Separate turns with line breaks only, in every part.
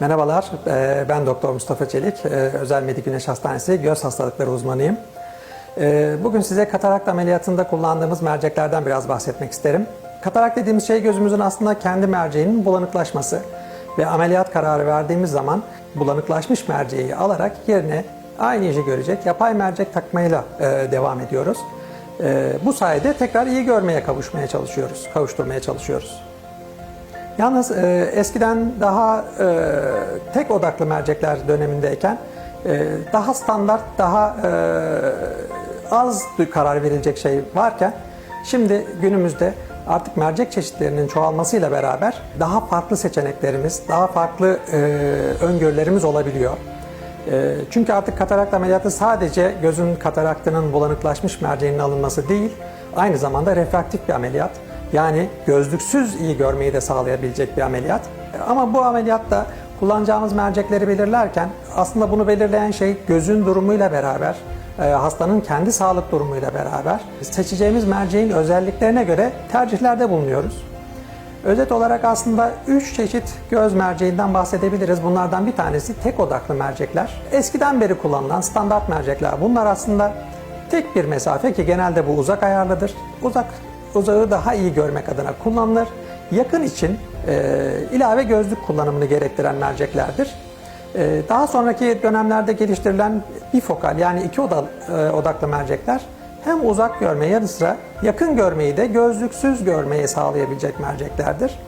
Merhabalar, eee, ben Doktor Mustafa Çelik, eee, Özel Medik Güneş Hastanesi göz hastalıkları uzmanıyım. Eee, Bugün size katarakt ameliyatında kullandığımız merceklerden biraz bahsetmek isterim. Katarakt dediğimiz şey gözümüzün aslında kendi merceğinin bulanıklaşması ve ameliyat kararı verdiğimiz zaman bulanıklaşmış merceği alarak yerine aynı işi görecek yapay mercek takmayla devam ediyoruz. Eee, Bu sayede tekrar iyi görmeye kavuşmaya çalışıyoruz, kavuşturmaya çalışıyoruz. Yalnız e, eskiden daha e, tek odaklı mercekler dönemindeyken e, daha standart, daha e, az karar verilecek şey varken şimdi günümüzde artık mercek çeşitlerinin çoğalmasıyla beraber daha farklı seçeneklerimiz, daha farklı e, öngörülerimiz olabiliyor. E, Çünkü artık katarakt ameliyatı sadece gözün kataraktının bulanıklaşmış merceğinin alınması değil, aynı zamanda refraktif bir ameliyat. Yani gözlüksüz iyi görmeyi de sağlayabilecek bir ameliyat. Ama bu ameliyatta kullanacağımız mercekleri belirlerken aslında bunu belirleyen şey gözün durumuyla beraber, e, hastanın kendi sağlık durumuyla beraber seçeceğimiz merceğin özelliklerine göre tercihlerde bulunuyoruz. Özet olarak aslında 3 çeşit göz merceğinden bahsedebiliriz. Bunlardan bir tanesi tek odaklı mercekler. Eskiden beri kullanılan standart mercekler. Bunlar aslında tek bir mesafe ki genelde bu uzak ayarlıdır. Uzak uzağı daha iyi görmek adına kullanılır. Yakın için e, ilave gözlük kullanımını gerektiren merceklerdir. E, daha sonraki dönemlerde geliştirilen bifokal yani iki oda, e, odaklı mercekler hem uzak görmeyi yanı sıra yakın görmeyi de gözlüksüz görmeyi sağlayabilecek merceklerdir.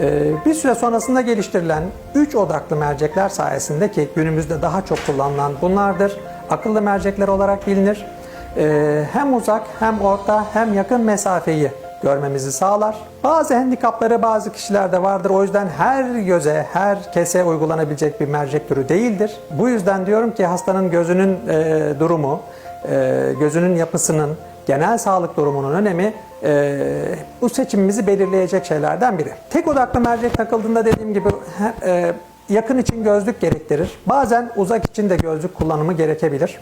Ee, Bir süre sonrasında geliştirilen 3 odaklı mercekler sayesinde ki günümüzde daha çok kullanılan bunlardır. Akıllı mercekler olarak bilinir. Ee, Hem uzak hem orta hem yakın mesafeyi görmemizi sağlar. Bazı handikapları bazı kişilerde vardır. O yüzden her göze, her kese uygulanabilecek bir mercek türü değildir. Bu yüzden diyorum ki hastanın gözünün e, durumu, e, gözünün yapısının, genel sağlık durumunun önemi e, bu seçimimizi belirleyecek şeylerden biri. Tek odaklı mercek takıldığında dediğim gibi e, yakın için gözlük gerektirir. Bazen uzak için de gözlük kullanımı gerekebilir.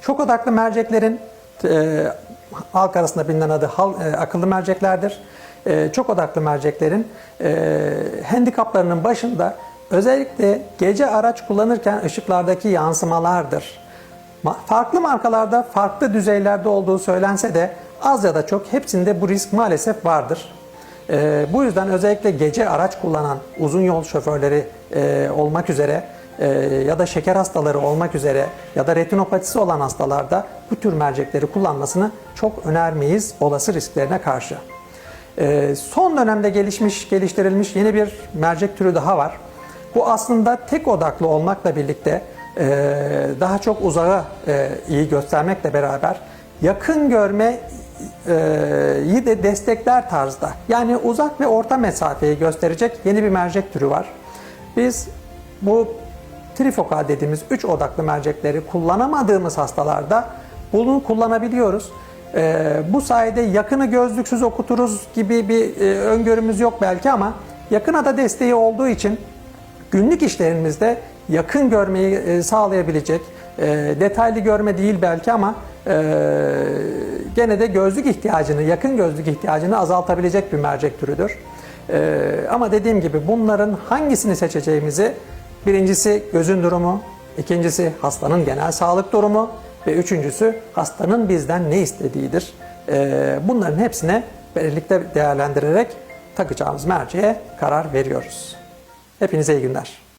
Çok odaklı merceklerin e, halk arasında bilinen adı hal- e, akıllı merceklerdir. E, çok odaklı merceklerin e, handikaplarının başında özellikle gece araç kullanırken ışıklardaki yansımalardır. Farklı markalarda farklı düzeylerde olduğu söylense de az ya da çok hepsinde bu risk maalesef vardır. Ee, bu yüzden özellikle gece araç kullanan uzun yol şoförleri e, olmak üzere e, ya da şeker hastaları olmak üzere ya da retinopatisi olan hastalarda bu tür mercekleri kullanmasını çok önermeyiz olası risklerine karşı. Ee, son dönemde gelişmiş, geliştirilmiş yeni bir mercek türü daha var. Bu aslında tek odaklı olmakla birlikte e, daha çok uzağı e, iyi göstermekle beraber yakın görme e, de destekler tarzda. Yani uzak ve orta mesafeyi gösterecek yeni bir mercek türü var. Biz bu trifokal dediğimiz üç odaklı mercekleri kullanamadığımız hastalarda bunu kullanabiliyoruz. Ee, bu sayede yakını gözlüksüz okuturuz gibi bir e, öngörümüz yok belki ama yakına da desteği olduğu için günlük işlerimizde yakın görmeyi e, sağlayabilecek, e, detaylı görme değil belki ama e, gene de gözlük ihtiyacını, yakın gözlük ihtiyacını azaltabilecek bir mercek türüdür. Ama dediğim gibi bunların hangisini seçeceğimizi birincisi gözün durumu, ikincisi hastanın genel sağlık durumu ve üçüncüsü hastanın bizden ne istediğidir. Bunların hepsine birlikte değerlendirerek takacağımız merceğe karar veriyoruz. Hepinize iyi günler.